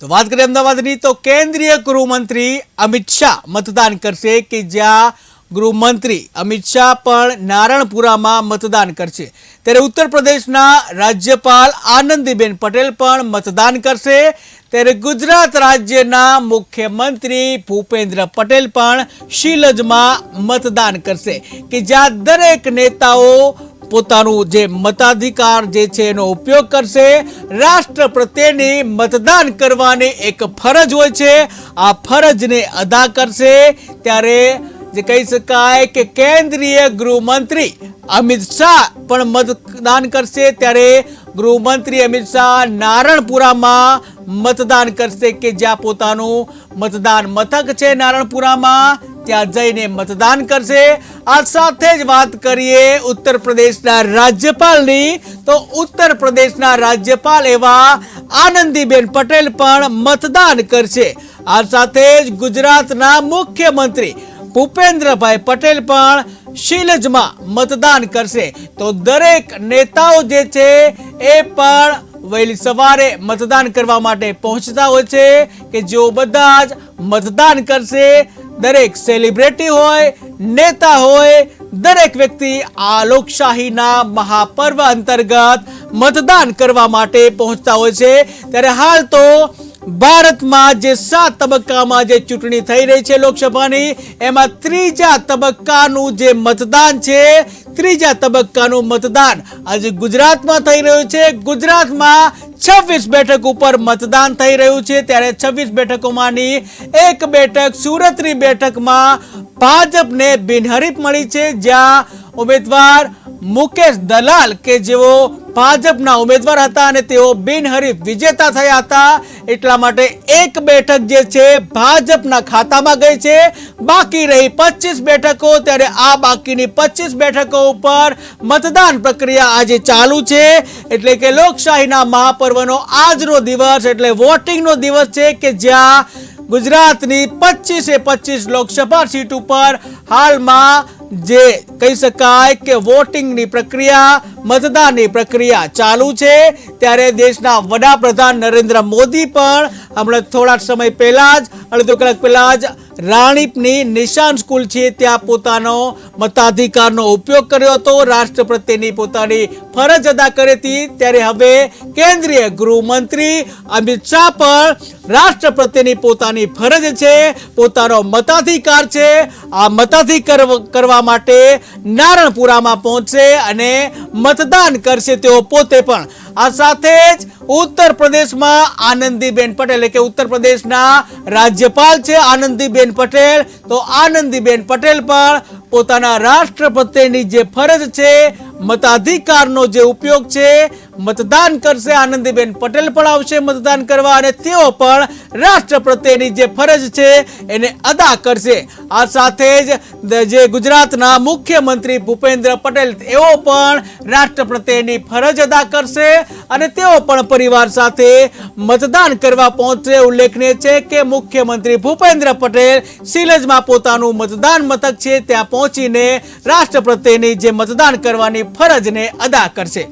તો વાત કરીએ અમદાવાદની, તો કેન્દ્રીય ગૃહમંત્રી અમિત શાહ મતદાન કરશે કે જ્યાં ગૃહમંત્રી અમિત શાહ પણ નારણપુરામાં મતદાન કરશે. ત્યારે ઉત્તર પ્રદેશના રાજ્યપાલ આનંદીબેન પટેલ પણ મતદાન કરશે. ત્યારે ગુજરાત રાજ્યના મુખ્યમંત્રી ભૂપેન્દ્ર પટેલ પણ શીલજમાં મતદાન કરશે. કે જ્યાં દરેક નેતાઓ પોતાનું જે મતાધિકાર જે છે એનો ઉપયોગ કરશે. રાષ્ટ્ર પ્રત્યેની મતદાન કરવાની એક ફરજ હોય છે. આ ફરજને અદા કરશે. ત્યારે જે કહી શકાય કે કેન્દ્રીય ગૃહમંત્રી અમિત શાહ પણ મતદાન કરશે. ત્યારે ગૃહમંત્રી અમિત શાહ નારણપુરામાં મતદાન કરશે કે જ્યાં પોતાનું મતદાન મથક છે નારણપુરામાં. ત્યાં જઈને મતદાન કરશે. આ સાથે જ વાત કરીએ ઉત્તર પ્રદેશના રાજ્યપાલની. તો ઉત્તર પ્રદેશના રાજ્યપાલ એવા આનંદીબેન પટેલ પણ મતદાન કરશે. આ સાથે જ ગુજરાતના મુખ્યમંત્રી ભૂપેન્દ્રભાઈ પટેલ પણ શિલજમાં મતદાન કરશે. તો દરેક નેતાઓ જે છે એ પણ વહેલી સવારે મતદાન કરવા માટે પહોંચતા હોય છે કે જેઓ બધા જ મતદાન કરશે. દરેક સેલિબ્રિટી હોય, નેતા હોય, દરેક વ્યક્તિ આ લોકશાહીના મહાપર્વ અંતર્ગત મતદાન કરવા માટે પહોંચતા હોય છે. ત્યારે હાલ તો ભારતમાં જે સાત તબક્કામાં જે ચૂંટણી થઈ રહી છે લોકસભાની, એમાં ત્રીજા તબક્કાનું જે મતદાન છે ત્રીજા તબક્કાનું મતદાન. આજે ગુજરાતમાં થઈ રહ્યું છે. ગુજરાતમાં છવ્વીસ બેઠક ઉપર મતદાન થઈ રહ્યું છે. ત્યારે છવ્વીસ બેઠકોમાંની એક બેઠક સુરતની બેઠકમાં ભાજપને બિનહરીફ મળી છે. જ્યાં ઉમેદવાર મુકેશ દલાલ કે જેઓ ભાજપના ઉમેદવાર હતા અને તેઓ બિનહરીફ વિજેતા થયા હતા. એટલા માટે એક બેઠક જે છે ભાજપના ખાતામાં ગઈ છે. બાકી રહી પચીસ બેઠકો. ત્યારે આ બાકીની પચીસ બેઠકો ઉપર મતદાન પ્રક્રિયા આજે ચાલુ છે. એટલે કે લોકશાહીના મહાપર્વનો આજનો દિવસ એટલે વોટિંગનો દિવસ છે કે જ્યાં ગુજરાતની પચીસે પચીસ લોકસભા સીટ ઉપર હાલમાં જે કહી શકાય કે વોટિંગની પ્રક્રિયા, મતદાનની પ્રક્રિયા ચાલુ છે. ત્યારે દેશના વડાપ્રધાન નરેન્દ્ર મોદી પણ હમણાં થોડા સમય પહેલા જ, અડધો કલાક પહેલા જ રાણીપની નિશાન સ્કૂલ છે, ત્યાં પોતાનો મતાધિકારનો ઉપયોગ કર્યો હતો. રાષ્ટ્ર પ્રત્યેની પોતાની ફરજ અદા કરી હતી. ત્યારે હવે કેન્દ્રીય ગૃહમંત્રી અમિત શાહ પણ રાષ્ટ્ર પ્રત્યેની પોતાની ફરજ છે, પોતાનો મતાધિકાર છે. આ મતાધિકાર કરવા માટે નારણપુરામાં પહોંચશે અને મતદાન કરશે તેઓ પોતે પણ. આ સાથે જ ઉત્તર પ્રદેશમાં આનંદીબેન પટેલ, એટલે કે ઉત્તર પ્રદેશના રાજ્યપાલ છે આનંદીબેન પટેલ. તો આનંદીબેન પટેલ પણ પોતાના રાષ્ટ્ર પ્રત્યેની જે ફરજ છે, મતાધિકારનો જે ઉપયોગ છે મતદાન કરશે. આનંદીબેન પટેલ પણ આવશે મતદાન કરવા અને તેઓ પણ રાષ્ટ્ર પ્રત્યેની જે ફરજ છે એને અદા કરશે. આ સાથે જ જે ગુજરાતના મુખ્યમંત્રી ભૂપેન્દ્ર પટેલ એઓ પણ રાષ્ટ્ર પ્રત્યેની ફરજ અદા કરશે અને તેઓ પણ પરિવાર સાથે મતદાન કરવા પહોંચશે. ઉલ્લેખનીય છે કે મુખ્યમંત્રી ભૂપેન્દ્ર પટેલ શિલજમાં પોતાનું મતદાન મથક છે. ત્યાં પહોંચીને રાષ્ટ્ર પ્રત્યેની જે મતદાન કરવાની ફરજને અદા કરશે.